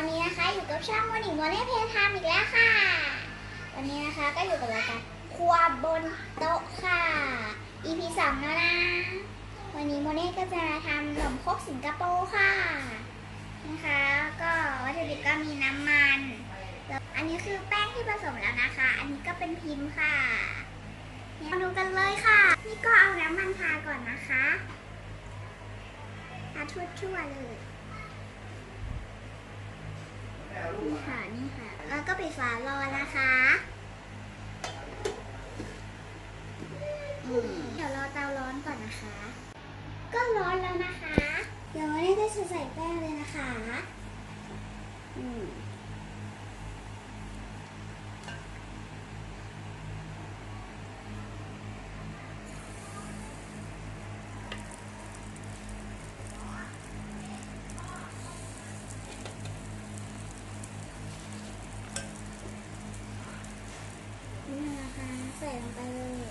วันนี้นะคะอยู่กับช่องวันหนิงวันนี้เพทามอีกแล้วค่ะ วันนี้นะคะก็อยู่กับรายการครัวบนโต๊ะค่ะ EP สองแล้วนะวันนี้โมเน่ก็จะมาทำขนมครกสิงคโปร์ค่ะนะคะ ก็วัตถุดิบก็มีน้ำมันแล้วอันนี้คือแป้งที่ผสมแล้วนะคะ อันนี้ก็เป็นพิมพ์ค่ะมาดูกันเลยค่ะ นี่ก็เอาน้ำมันทาก่อนนะคะทาทั่วๆเลย นี่ค่ะนี่ค่ะ แล้วก็ปิดฝารอนะคะอืมเดี๋ยวรอเตาร้อนก่อนนะคะ ก็ร้อนแล้วนะคะ เดี๋ยววันนี้ก็จะใส่แป้งเลยนะคะ อืมนี่นะคะ ใส่ลงไปเลย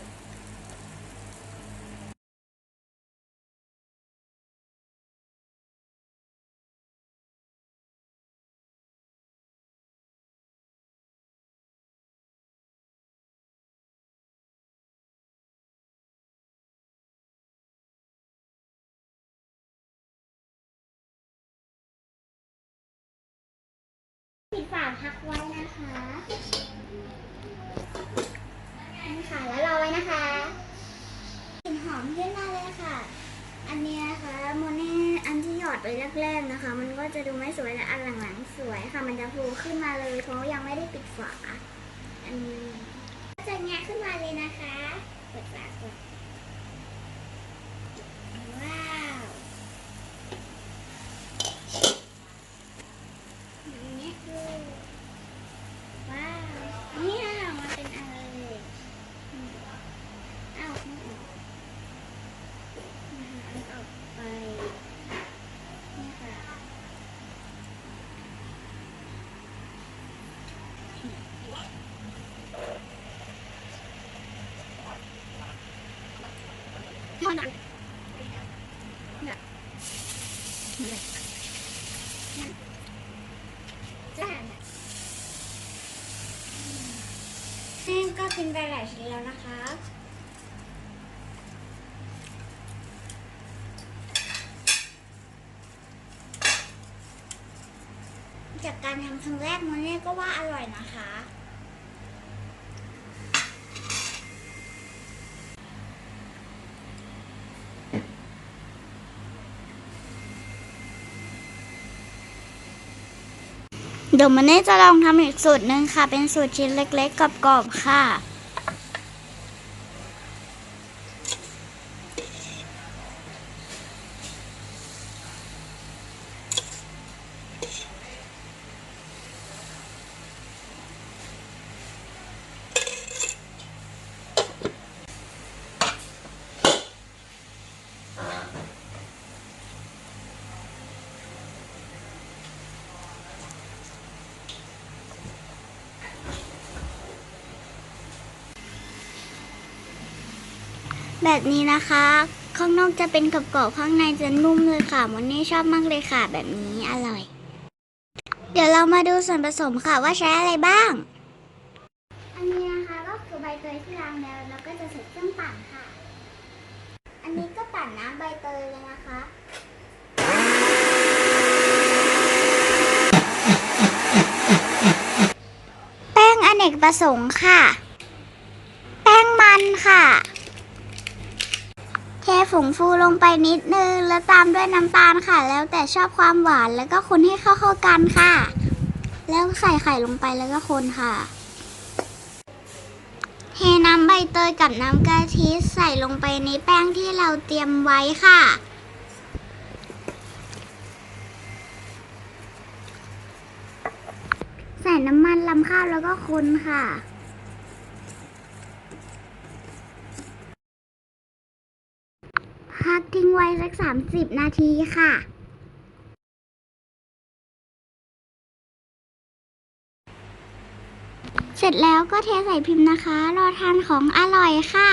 ปิดฝาพักไว้นะคะ นี่ค่ะ แล้วรอไว้นะคะกลิ่นหอมขึ้นมาเลยค่ะ อันนี้นะคะโมเน่อันที่หยอดไปแรกๆนะคะ มันก็จะดูไม่สวยแต่อันหลังๆสวยค่ะ มันจะฟูขึ้นมาเลยเพราะยังไม่ได้ปิดฝาอันนี้จะแงะขึ้นมาเลยนะคะเปิดฝาก่อนว้าวอย่างนี้คือว้าวนี่ค่ะมันเป็นอะไรเลยอืมอ้าวไม่ออกนะคะเอาออกไปนี่ค่ะ มันอะเนี่ย จ้านี่ก็กินไปหลายชิ้นแล้วนะคะจากการทำครั้งแรกมันเนี่ยก็ว่าอร่อยนะคะ เดี๋ยวมันเน่จะลองทำอีกสูตรหนึ่งค่ะ เป็นสูตรชิ้นเล็กๆกรอบๆค่ะ แบบนี้นะคะ ข้างนอกจะเป็นกรอบๆข้างในจะนุ่มเลยค่ะมันนี่ชอบมากเลยค่ะ แบบนี้อร่อย เดี๋ยวเรามาดูส่วนผสมค่ะว่าใช้อะไรบ้าง อันนี้นะคะก็คือใบเตยที่ล้างแล้วแล้วก็จะใส่เครื่องปั่นค่ะ อันนี้ก็ปั่นน้ำใบเตยเลยนะคะแป้งอเนกประสงค์ค่ะ แป้งมันค่ะเท ผงฟูลงไปนิดนึง แล้วตามด้วยน้ำตาลค่ะ แล้วแต่ชอบความหวานแล้วก็คนให้เข้าเข้าๆกันค่ะ แล้วใส่ไข่ลงไปแล้วก็คนค่ะ เทน้ำใบเตยกับน้ำกะทิใส่ลงไปในแป้งที่เราเตรียมไว้ค่ะใส่น้ำมันลำข้าวแล้วก็คนค่ะ พักทิ้งไว้สัก 30 นาทีค่ะ เสร็จแล้วก็เทใส่พิมพ์นะคะ รอทานของอร่อยค่ะ